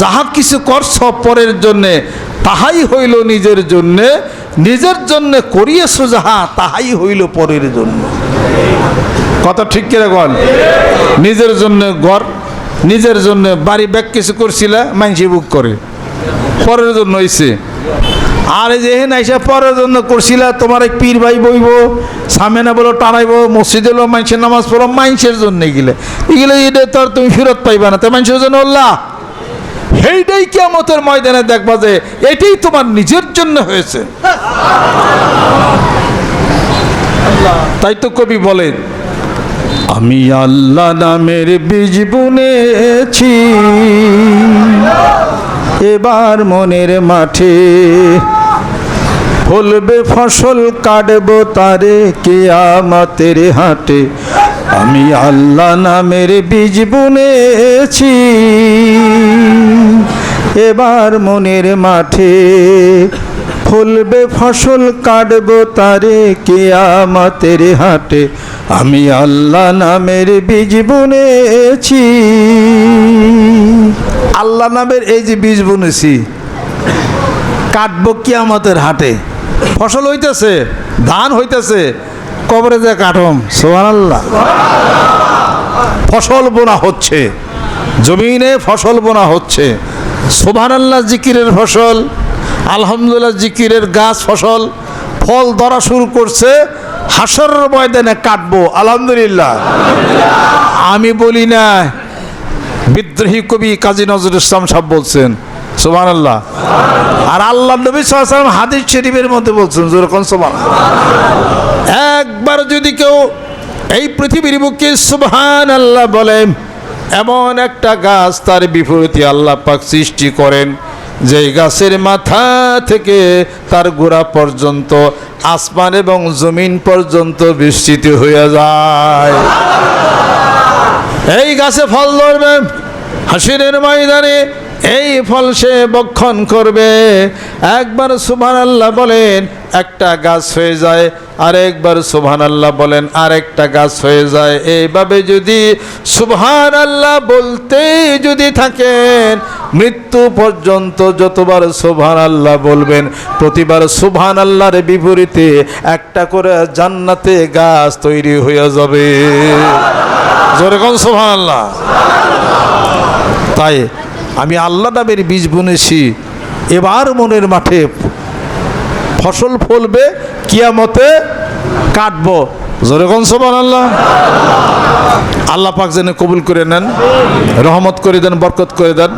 যাহা কিছু করছ পরের জন্যে, তাহাই হইল নিজের জন্যে নিজের জন্যে করিয়েছ যাহা, তাহাই হইল পরের জন্য। কথা ঠিক কিনা কন? নিজের জন্য ঘর, নিজের জন্য বাড়ি ব্যাগ কিছু করছিলে, মাইনসি বুক করে। পরের জন্য হইছে। আর এই যে হেন আইসা পরের জন্য করছিলা, তোমার এক পীর ভাই বইব, সামেনা বলো, টানাইব, মসজিদে এলো মাইনসের নামাজ পড়ো, মাইনসের জন্য গেলে। এগুলো এটা তো তুমি ফেরত পাইবা না। তো মাইনসের জন্য আল্লাহ। সেইটাই কিয়ামতের ময়দানে দেখবা যে এটাই তোমার নিজের জন্য হয়েছে। তাই তো কবি বলেন, আমি আল্লাহ নামের বীজ বুনেছি, এবার মনের মাঠে ফলবে ফসল, কাটব তারে কেয়ামতের হাটে। আমি আল্লাহ নামের বীজ বুনেছি এবার মনের মাঠে ফলবে ফসল, কাটবো তারে কেয়ামতের হাটে। আমি আল্লাহ নামের বীজ বুনেছি। আল্লাহ নামের এই যে বীজ বুনেছি, কাটবো কিয়ামতের হাটে। ফসল হইতেছে, ধান হইতেছে, কবরে যে কাঠম সোহান আল্লাহ ফসল বোনা হচ্ছে, জমিনে ফসল বোনা হচ্ছে। সোভান আল্লাহ জিকিরের ফসল, আলহামদুলিল্লাহ জিকিরের গাছ ফসল, ফল ধরা শুরু করছে, হাসর ময়দানে কাটবো, আলহামদুলিল্লাহ। আমি বলি না, বিদ্রোহী কবি কাজী নজরুল ইসলাম সাহেব বলছেন সোমান আল্লাহ আর আল্লাহ নবী সাল্লাম হাদিস শরীফের মধ্যে বলছেন যেরকম সোমান একবার যদি কেউ এই পৃথিবীর বুকে সুবহান আল্লাহ বলেন এমন একটা গাছ তার বিপরীতে আল্লাহ পাক সৃষ্টি করেন, যেই গাছের মাথা থেকে তার গোড়া পর্যন্ত আসমান এবং জমিন পর্যন্ত বিস্তৃত হয়ে যায়। এই গাছে ফল ধরবে, হাসিরের ময়দানে এই ফল সে বক্ষণ করবে। একবার সুবহান আল্লাহ বলেন, একটা গাছ হয়ে যায়। আরেকবার সুবহান আল্লাহ বলেন, আরেকটা গাছ হয়ে যায়। এইভাবে যদি সুবহান আল্লাহ বলতে যদি থাকেন, মৃত্যু পর্যন্ত যতবার সুবহান আল্লাহ বলবেন, প্রতিবার সুবহান আল্লাহর বিপরীতে একটা করে জান্নাতে গাছ তৈরি হয়ে যাবে। যেরকম সোহান আল্লাহ তাই আমি আল্লাহ নামের বীজ বুনেছি। এবার মনের মাঠে ফসল ফলবে, কিয়ামতে কাটবো। যেরকম সোমান আল্লাহ আল্লাহ পাক যেন কবুল করে নেন, রহমত করে দেন, বরকত করে দেন।